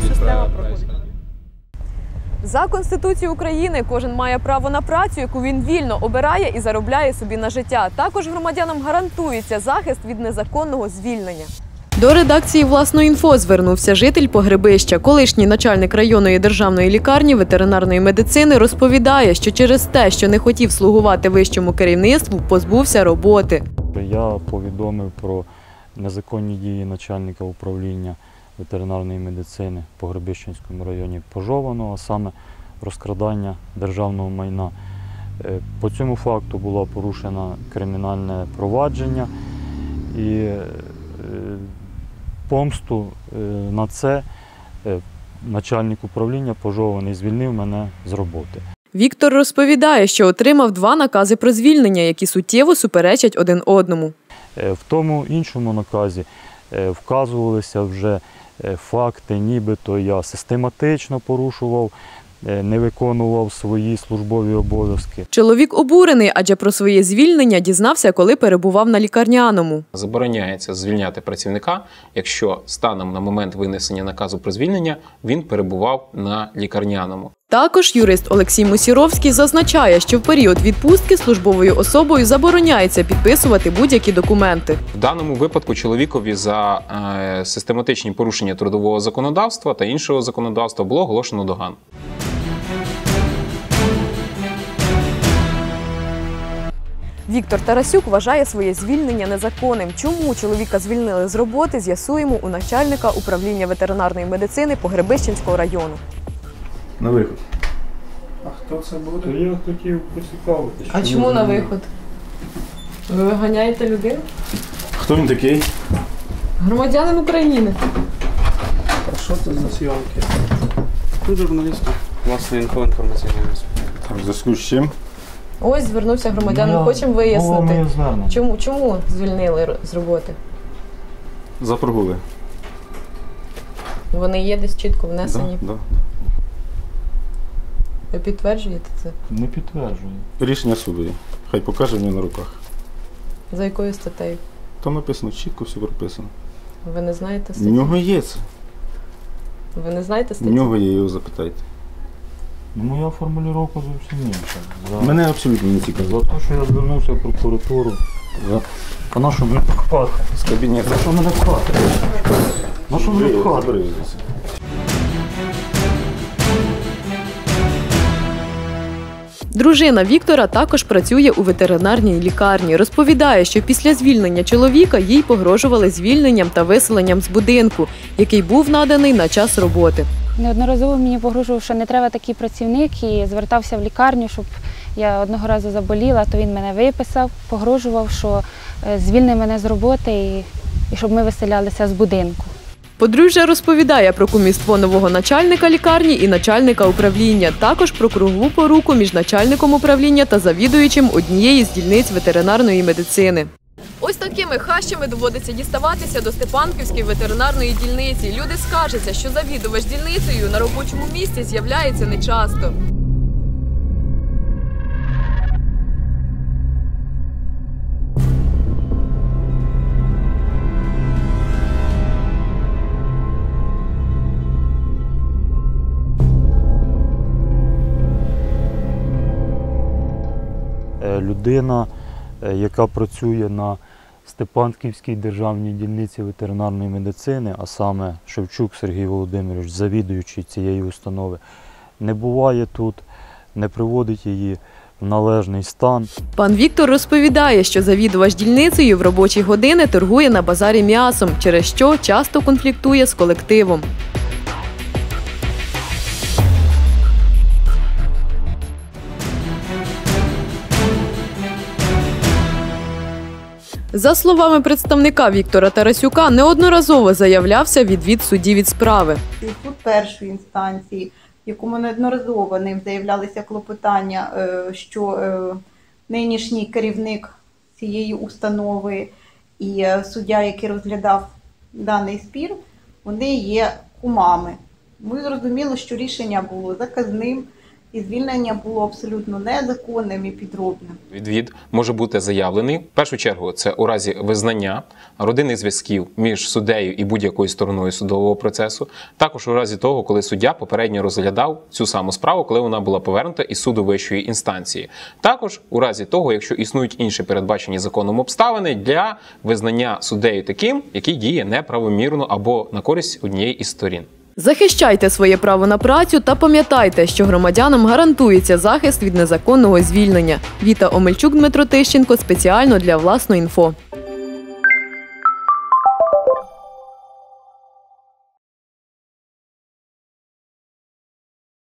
система проходить. За Конституцією України кожен має право на працю, яку він вільно обирає і заробляє собі на життя. Також громадянам гарантується захист від незаконного звільнення. До редакції власної інфо звернувся житель Погребища. Колишній начальник районної державної лікарні ветеринарної медицини розповідає, що через те, що не хотів слугувати вищому керівництву, позбувся роботи. Я повідомив про незаконні дії начальника управління ветеринарної медицини по Гребищенському районі Пожованого, а саме розкрадання державного майна. Е, По цьому факту було порушено кримінальне провадження і е, помсту е, на це начальник управління Пожований звільнив мене з роботи. Віктор розповідає, що отримав два накази про звільнення, які суттєво суперечать один одному. В тому іншому наказі вказувалися вже факти, нібито я систематично порушував, е, не виконував свої службові обов'язки. Чоловік обурений, адже про своє звільнення дізнався, коли перебував на лікарняному. Забороняється звільняти працівника, якщо станом на момент винесення наказу про звільнення він перебував на лікарняному. Також юрист Олексій Мусіровський зазначає, що в період відпустки службовою особою забороняється підписувати будь-які документи. В даному випадку чоловікові за е, систематичні порушення трудового законодавства та іншого законодавства було оголошено доган. Віктор Тарасюк вважає своє звільнення незаконним. Чому чоловіка звільнили з роботи, з'ясуємо у начальника управління ветеринарної медицини Погребищенського району. На виход. А хто це буде? Я хотів поцікавитися. А чому на виход? Ви виганяєте людину? Хто він такий? Громадянин України. А що це за зйомки? Тут журналісти. Власне інфо інформаційний Так, в зв'язку з чим? Ось звернувся громадянин. Ну, Хочемо вияснити. Чому, чому звільнили з роботи? За прогули. Вони є десь чітко внесені. Да, да. Ви підтверджуєте це? Не підтверджую. Рішення суду є. Хай покаже мені на руках. За якою статтею? Там написано, чітко все прописано. Ви не знаєте В статтю? нього є це. Ви не знаєте В статтю? нього є, його запитайте. Ну, моя формулювання зовсім інша. За, Мене абсолютно не цікаво. за те, що я звернувся в прокуратуру. За... А на що мене пхати? З кабінету. На що мене пхати? На що? Забери звідси. Дружина Віктора також працює у ветеринарній лікарні. Розповідає, що після звільнення чоловіка їй погрожували звільненням та виселенням з будинку, який був наданий на час роботи. Неодноразово мені погрожував, що не треба такий працівник, і звертався в лікарню, щоб я одного разу заболіла, то він мене виписав, погрожував, що е, звільне мене з роботи і щоб ми виселялися з будинку. Подружжя розповідає про кумівство нового начальника лікарні і начальника управління, також про кругову поруку між начальником управління та завідуючим однієї з дільниць ветеринарної медицини. Ось такими хащами доводиться діставатися до Степанківської ветеринарної дільниці. Люди скаржаться, що завідувач дільницею на робочому місці з'являється нечасто. Людина, е, яка працює на Степанківській державній дільниці ветеринарної медицини, а саме Шевчук Сергій Володимирович, завідуючий цієї установи, не буває тут, не приводить її в належний стан. Пан Віктор розповідає, що завідувач дільницею в робочі години торгує на базарі м'ясом, через що часто конфліктує з колективом. За словами представника Віктора Тарасюка, неодноразово заявлявся відвід судді від справи. суд першої інстанції, в якому неодноразово ним заявлялися клопотання, е, що е, нинішній керівник цієї установи і е, суддя, який розглядав даний спір, вони є кумами. Ми зрозуміли, що рішення було заказним, і звільнення було абсолютно незаконним і підробним. Відвід може бути заявлений в першу чергу. Це у разі визнання родинних зв'язків між суддею і будь-якою стороною судового процесу. Також у разі того, коли суддя попередньо розглядав цю саму справу, коли вона була повернута із суду вищої інстанції. Також у разі того, якщо існують інші передбачені законом обставини для визнання суддею таким, який діє неправомірно або на користь однієї із сторін. Захищайте своє право на працю та пам'ятайте, що громадянам гарантується захист від незаконного звільнення. Віта Омельчук, Дмитро Тищенко спеціально для власної інфо.